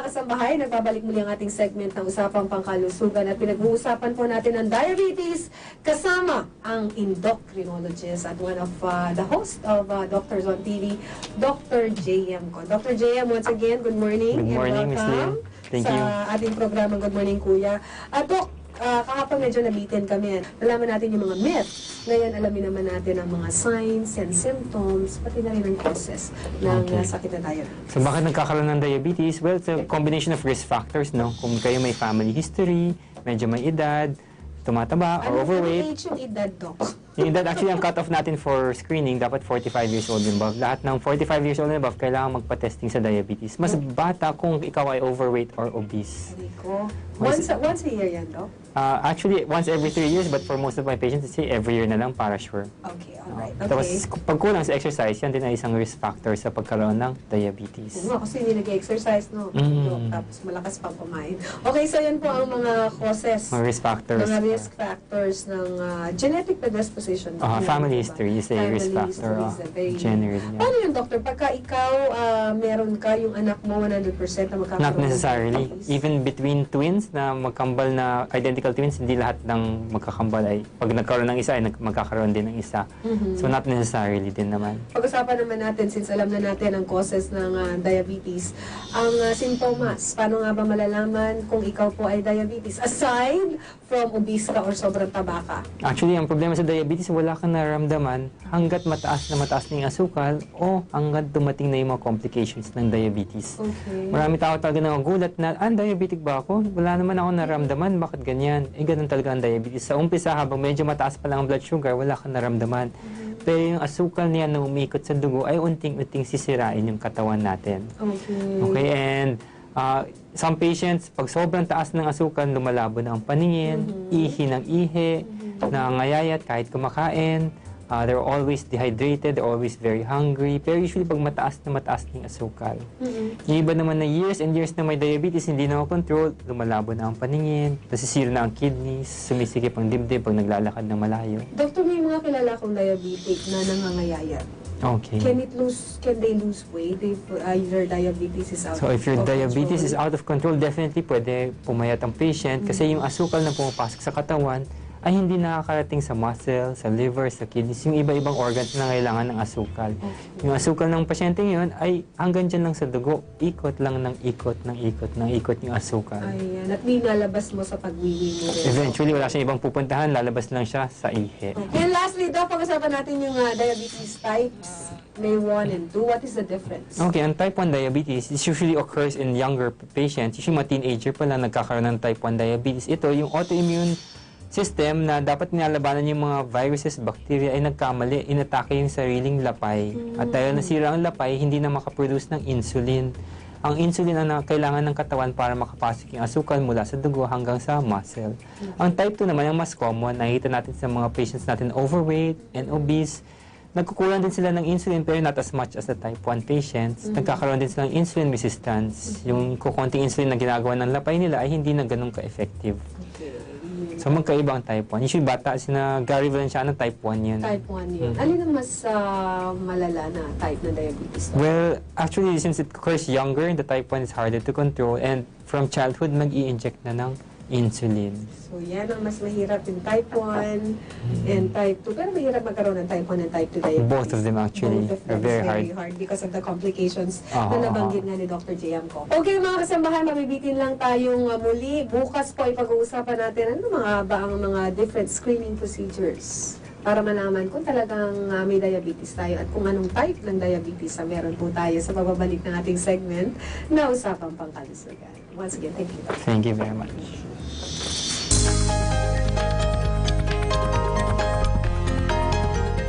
mga kasambahay, nagbabalik muli ang ating segment ng Usapang Pangkalusugan at pinag-uusapan po natin ang diabetes kasama ang endocrinologist at one of uh, the host of uh, Doctors on TV, Dr. JM ko. Dr. JM, once again, good morning. Good morning, welcome Lynn. Thank sa you. ating programa Good Morning Kuya. At Doc, ah, kahapon medyo nabitin kami. Nalaman natin yung mga myths. Ngayon, alamin naman natin ang mga signs and symptoms, pati na rin ang causes ng Okay. sakit na diabetes. So bakit nagkakaroon ng diabetes? Well, it's a combination of risk factors, no? Kung kayo may family history, medyo may edad, tumataba, Ano or overweight. Ano age yung edad, Doc? Yung edad, actually, ang cutoff natin for screening, dapat 45 years old and above. Lahat ng 45 years old and above, kailangan magpa-testing sa diabetes. Mas bata kung ikaw ay overweight or obese. Sabi ko, once, once a year yan, Doc? Uh, actually, once every 3 years, but for most of my patients, I say every year na lang para sure. Okay, alright. Tapos, Okay. pag kulang sa exercise, yan din ay isang risk factor sa pagkaroon ng diabetes. Oo kasi hindi nag-exercise, no? Mm. Tapos malakas pang kumain. Okay, so yan po ang mga causes, Mga risk factors. mga risk factors ng ah, genetic predisposition. Ah, Yan, family history is a risk Family factor. history ah, is a very- generally. yeah. Paano yun, doctor? Pagka ikaw, ah, meron ka, yung anak mo 100% na magkakaroon Not ng necessarily. diabetes? Even between twins na magkambal na identical twins, hindi lahat ng magkakambal ay pag nagkaroon ng isa ay nag- magkakaroon din ng isa. Mhm. So not necessarily din naman. Pag-usapan naman natin, since alam na natin ang causes ng ah, diabetes, ang ah, sintomas, paano nga ba malalaman kung ikaw po ay diabetes? Aside from obese ka or sobrang taba ka. Actually, ang problema sa diabetes, wala kang nararamdaman hanggat mataas na mataas na yung asukal o hanggat dumating na yung mga complications ng diabetes. Okay. Marami tao talaga nagugulat na, ah, diabetic ba ako? Wala naman ako naramdaman, bakit ganyan? Eh, ganun talaga ang diabetes. Sa umpisa, habang medyo mataas pa lang ang blood sugar, wala kang naramdaman. Pero yung asukal niya na umikot sa dugo ay unting-unting sisirain yung katawan natin. Okay. Okay, and uh, some patients, pag sobrang taas ng asukal, lumalabo na ang paningin, ihi ng ihi, nangangayayat kahit kumakain, uh, they're always dehydrated, they're always very hungry. Pero usually, pag mataas na mataas na yung asukal, Mhm. yung iba naman na years and years na may diabetes, hindi na control, lumalabo na ang paningin, nasisira na ang kidneys, sumisikip ang dibdib pag naglalakad ng malayo. Doctor, may mga kilala kong diabetic na nangangayayat. Okay. Can it lose, can they lose weight if uh, your diabetes is out So if your of diabetes is control? out of control, definitely pwede pumayat ang patient kasi yung asukal na pumapasok sa katawan ay hindi nakakarating sa muscle, sa liver, sa kidneys, yung iba-ibang organs na kailangan ng asukal. Okay. Yung asukal ng pasyente yun ay hanggang dyan lang sa dugo, ikot lang ng ikot, ng ikot, ng ikot yung asukal. Ayan. At nilalabas mo sa pagwiwi mo rin. Eventually, wala siyang ibang pupuntahan, lalabas lang siya sa ihi. Okay. And lastly, Doc, pag-usapan natin yung uh, diabetes types. May 1 and 2. What is the difference? Okay, ang type 1 diabetes, this usually occurs in younger patients. Usually mga teenager pa lang nagkakaroon ng type 1 diabetes. Ito, yung autoimmune system na dapat nilalabanan yung mga viruses, bacteria ay nagkamali, inatake yung sariling lapay. At dahil nasira ang lapay, hindi na makaproduce ng insulin. Ang insulin ang kailangan ng katawan para makapasok yung asukal mula sa dugo hanggang sa muscle. Ang type 2 naman, ang mas common, nakikita natin sa mga patients natin overweight and obese, Nagkukulang din sila ng insulin pero not as much as the type 1 patients. Nagkakaroon din sila ng insulin resistance. Yung kukunting insulin na ginagawa ng lapay nila ay hindi na ganun ka-effective. Okay. So magkaiba ang type 1. Usually bata sina Gary Valenciano type 1 yun. Type 1 yun. Alin ang mas uh, malala na type ng diabetes? Well, actually since it occurs younger, the type 1 is harder to control and from childhood mag inject na ng insulin. So yan ang mas mahirap yung type 1 and type 2. Pero mahirap magkaroon ng type 1 and type 2 diabetes. Both of them actually Both of them are very very hard. hard because of the complications Aha, na nabanggit nga ni Dr. JM ko. Okay mga kasambahan, mabibitin lang tayong uh, muli. Bukas po ay pag-uusapan natin ano mga ba ang mga different screening procedures para malaman kung talagang uh, may diabetes tayo at kung anong type ng diabetes ang meron po tayo sa pagbabalik ng ating segment na Usapang Pangkalusugan. Once again, thank you. Thank you very much.